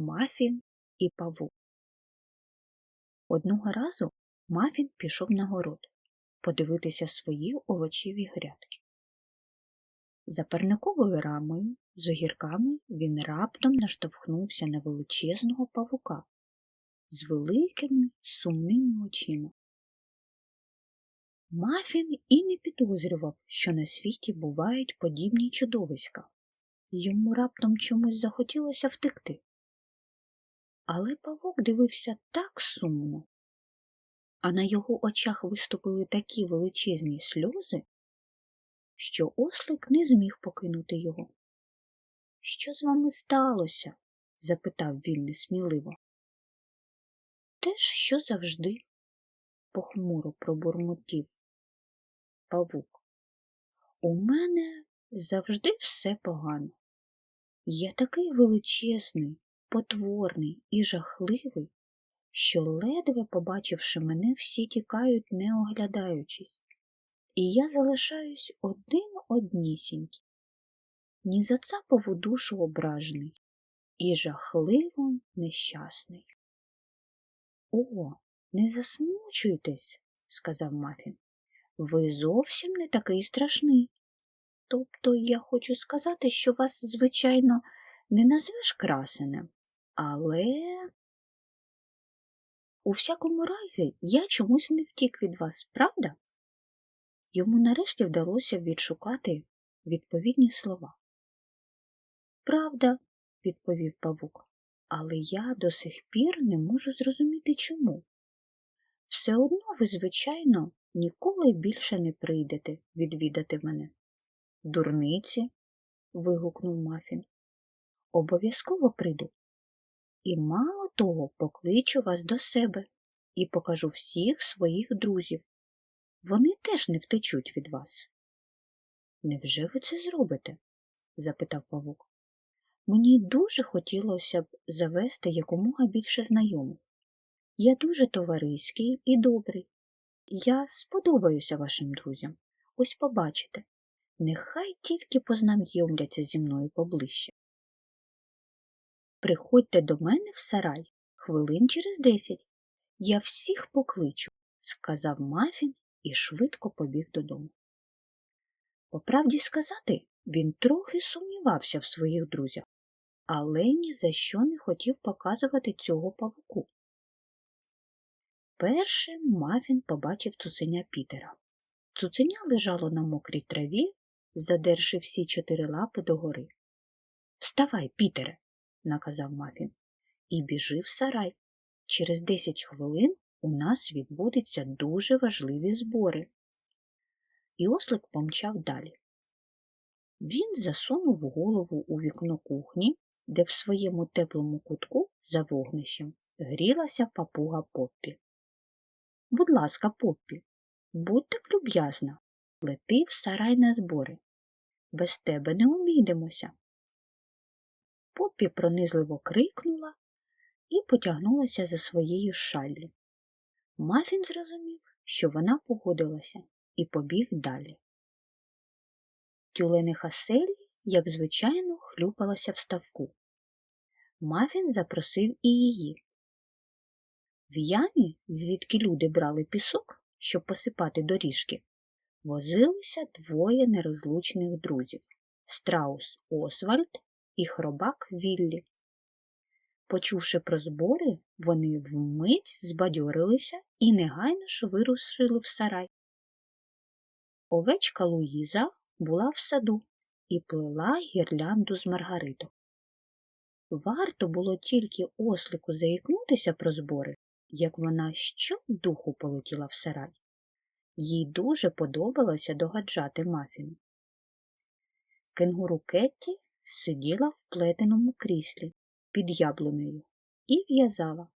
Мафін і павук. Одного разу Мафін пішов на город подивитися свої овочеві грядки. За парниковою рамою з огірками він раптом наштовхнувся на величезного павука з великими сумними очима. Мафін і не підозрював, що на світі бувають подібні чудовиська. Йому раптом чомусь захотілося втекти. Але павук дивився так сумно, а на його очах виступили такі величезні сльози, що ослик не зміг покинути його. Що з вами сталося? запитав він несміливо. Те ж, що завжди, похмуро пробурмотів павук. У мене завжди все погано. Я такий величезний, потворний і жахливий, що, ледве побачивши мене, всі тікають, не оглядаючись, і я залишаюсь один однісінький, ні за цапову душу ображений і жахливо нещасний. О, не засмучуйтесь, сказав Мафін. Ви зовсім не такий страшний. Тобто я хочу сказати, що вас, звичайно, не назвеш красенем, але у всякому разі я чомусь не втік від вас, правда? Йому нарешті вдалося відшукати відповідні слова. Правда, відповів павук, але я до сих пір не можу зрозуміти чому. Все одно ви, звичайно, ніколи більше не прийдете відвідати мене. Дурниці. вигукнув Мафін. Обов'язково прийду. І мало того покличу вас до себе і покажу всіх своїх друзів. Вони теж не втечуть від вас. Невже ви це зробите? запитав павук. Мені дуже хотілося б завести якомога більше знайомих. Я дуже товариський і добрий. Я сподобаюся вашим друзям. Ось побачите. Нехай тільки познайомляться зі мною поближче. Приходьте до мене в сарай хвилин через десять. Я всіх покличу, сказав Мафін і швидко побіг додому. По правді сказати, він трохи сумнівався в своїх друзях, але ні за що не хотів показувати цього павуку. Першим Мафін побачив цуценя Пітера. Цуценя лежало на мокрій траві, задерши всі чотири лапи догори. Вставай, Пітере, наказав Мафін, і біжи в сарай. Через десять хвилин у нас відбудуться дуже важливі збори. І ослик помчав далі. Він засунув голову у вікно кухні, де в своєму теплому кутку за вогнищем грілася папуга Поппі. Будь ласка, Поппі, будь так люб'язна, лети в сарай на збори. Без тебе не обійдемося. Поппі пронизливо крикнула і потягнулася за своєю шаллю. Мафін зрозумів, що вона погодилася, і побіг далі. Тюлениха Селлі, як звичайно, хлюпалася в ставку. Мафін запросив і її. В ямі, звідки люди брали пісок, щоб посипати доріжки, возилися двоє нерозлучних друзів страус Освальд і хробак Віллі. Почувши про збори, вони вмить збадьорилися і негайно ж вирушили в сарай. Овечка Луїза була в саду і плела гірлянду з маргариток. Варто було тільки ослику заікнутися про збори, як вона щодуху полетіла в сарай. Їй дуже подобалося догаджати мафіну. Кенгуру Кетті сиділа в плетеному кріслі під яблунею і в'язала.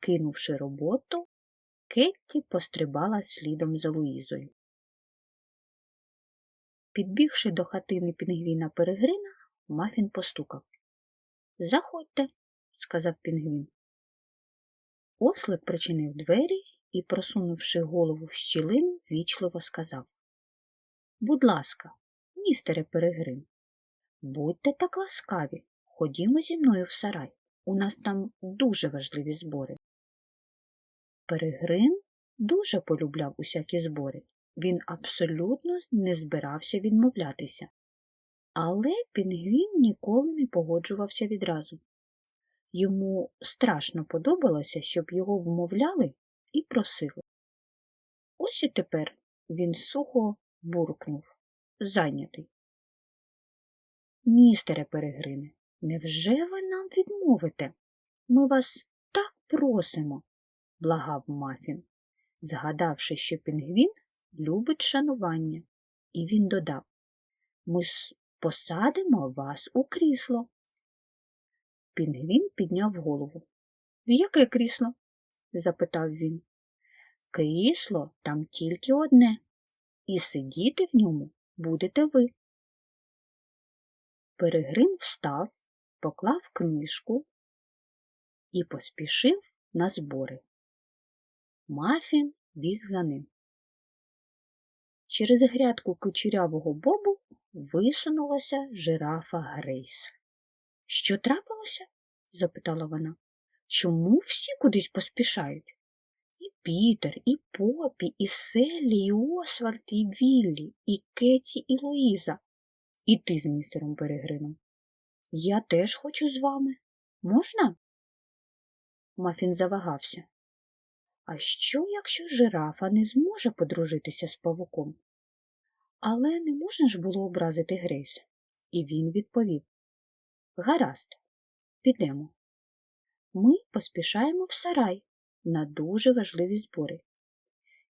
Кинувши роботу, Кетті пострибала слідом за Луїзою. Підбігши до хатини пінгвіна Перегрина, Мафін постукав. Заходьте, сказав пінгвін. Ослик причинив двері і, просунувши голову в щілину, вічливо сказав Будь ласка, містере Перегрин, будьте так ласкаві, ходімо зі мною в сарай. У нас там дуже важливі збори. Перегрин дуже полюбляв усякі збори. Він абсолютно не збирався відмовлятися. Але пінгвін ніколи не погоджувався відразу. Йому страшно подобалося, щоб його вмовляли і просили. Ось і тепер він сухо буркнув, зайнятий. Містере Перегрине, невже ви нам відмовите? Ми вас так просимо, благав Мафін, згадавши, що пінгвін любить шанування, і він додав Ми посадимо вас у крісло. Пінгвін підняв голову. В яке крісло? запитав він. Крісло там тільки одне, і сидіти в ньому будете ви. Перегрин встав, поклав книжку і поспішив на збори. Мафін біг за ним. Через грядку кучерявого бобу висунулася жирафа Грейс. Що трапилося? запитала вона. Чому всі кудись поспішають? І Пітер, і Попі, і Селлі, і Освальд, і Віллі, і Кеті, і Луїза, і ти з містером Перегрином. Я теж хочу з вами. Можна? Мафін завагався. А що, якщо жирафа не зможе подружитися з павуком? Але не можна ж було образити Грейс. І він відповів Гаразд, підемо. Ми поспішаємо в сарай на дуже важливі збори.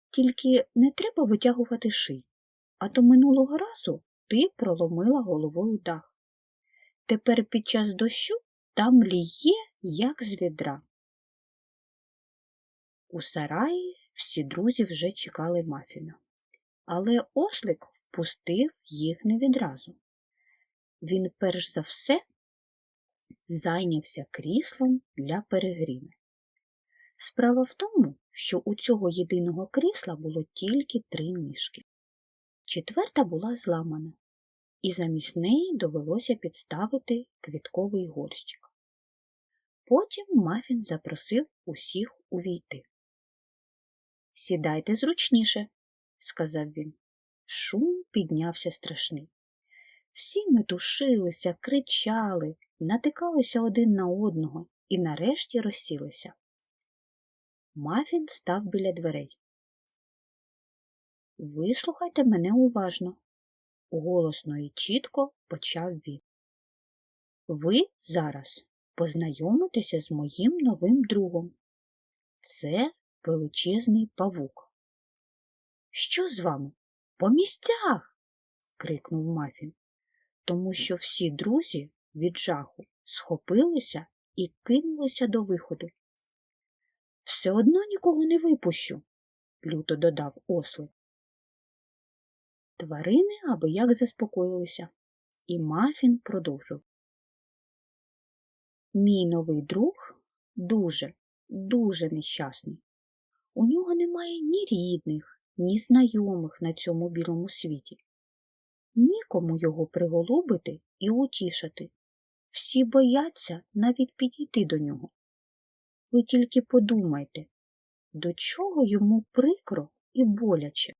Тільки не треба витягувати ший, а то минулого разу ти проломила головою дах. Тепер під час дощу там ліє, як з відра. У сараї всі друзі вже чекали мафіна, але ослик впустив їх не відразу. Він перш за все зайнявся кріслом для перегріни. Справа в тому, що у цього єдиного крісла було тільки три ніжки. Четверта була зламана, і замість неї довелося підставити квітковий горщик. Потім Мафін запросив усіх увійти. Сідайте зручніше, сказав він. Шум піднявся страшний. Всі метушилися, кричали, натикалися один на одного і нарешті розсілися. Мафін став біля дверей. Вислухайте мене уважно, голосно і чітко почав він. Ви зараз познайомитеся з моїм новим другом. Це величезний павук. Що з вами? По місцях. крикнув Мафін, тому що всі друзі від жаху схопилися і кинулися до виходу. Все одно нікого не випущу, люто додав ослик. Тварини аби як заспокоїлися, і Мафін продовжив. Мій новий друг дуже, дуже нещасний. У нього немає ні рідних, ні знайомих на цьому білому світі. Нікому його приголубити і утішити. Всі бояться навіть підійти до нього. Ви тільки подумайте, до чого йому прикро і боляче.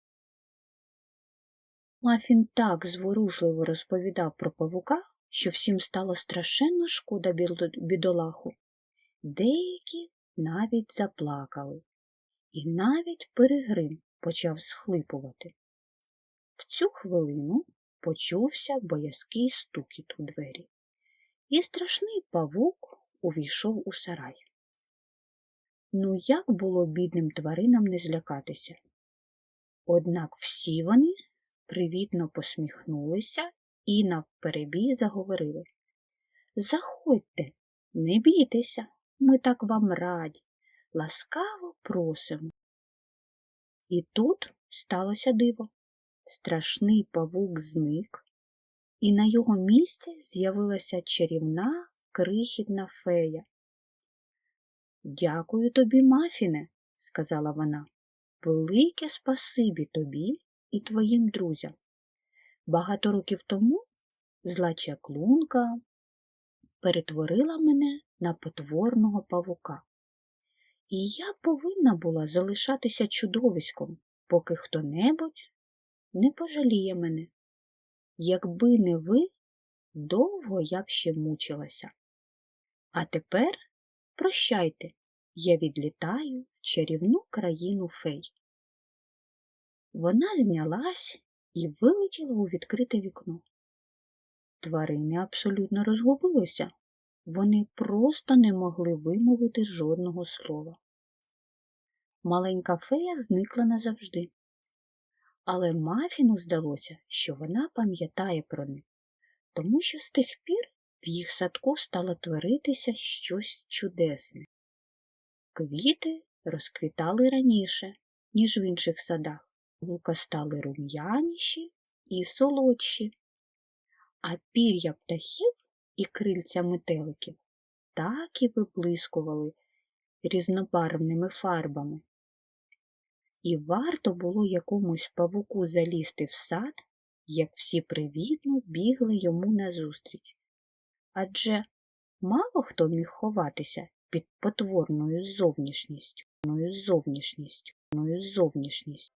Мафін так зворушливо розповідав про павука, що всім стало страшенно шкода бідолаху. Деякі навіть заплакали, і навіть перегрин почав схлипувати. В цю хвилину почувся боязкий стукіт у двері, і страшний павук увійшов у сарай. Ну як було бідним тваринам не злякатися? Однак всі вони привітно посміхнулися і навперебій заговорили. Заходьте, не бійтеся, ми так вам раді, ласкаво просимо. І тут сталося диво. Страшний павук зник, і на його місці з'явилася чарівна крихітна фея. Дякую тобі, Мафіне, сказала вона. Велике спасибі тобі і твоїм друзям. Багато років тому зла чаклунка перетворила мене на потворного павука. І я повинна була залишатися чудовиськом, поки хто-небудь не пожаліє мене. Якби не ви, довго я б ще мучилася. А тепер прощайте, я відлітаю в чарівну країну фей. Вона знялась і вилетіла у відкрите вікно. Тварини абсолютно розгубилися. Вони просто не могли вимовити жодного слова. Маленька фея зникла назавжди. Але Мафіну здалося, що вона пам'ятає про них, тому що з тих пір в їх садку стало творитися щось чудесне. Квіти розквітали раніше, ніж в інших садах, лука стали рум'яніші і солодші, а пір'я птахів і крильця метеликів так і виблискували різнобарвними фарбами. І варто було якомусь павуку залізти в сад, як всі привітно бігли йому назустріч. Адже мало хто міг ховатися під потворною зовнішністю, зовнішністю, зовнішністю.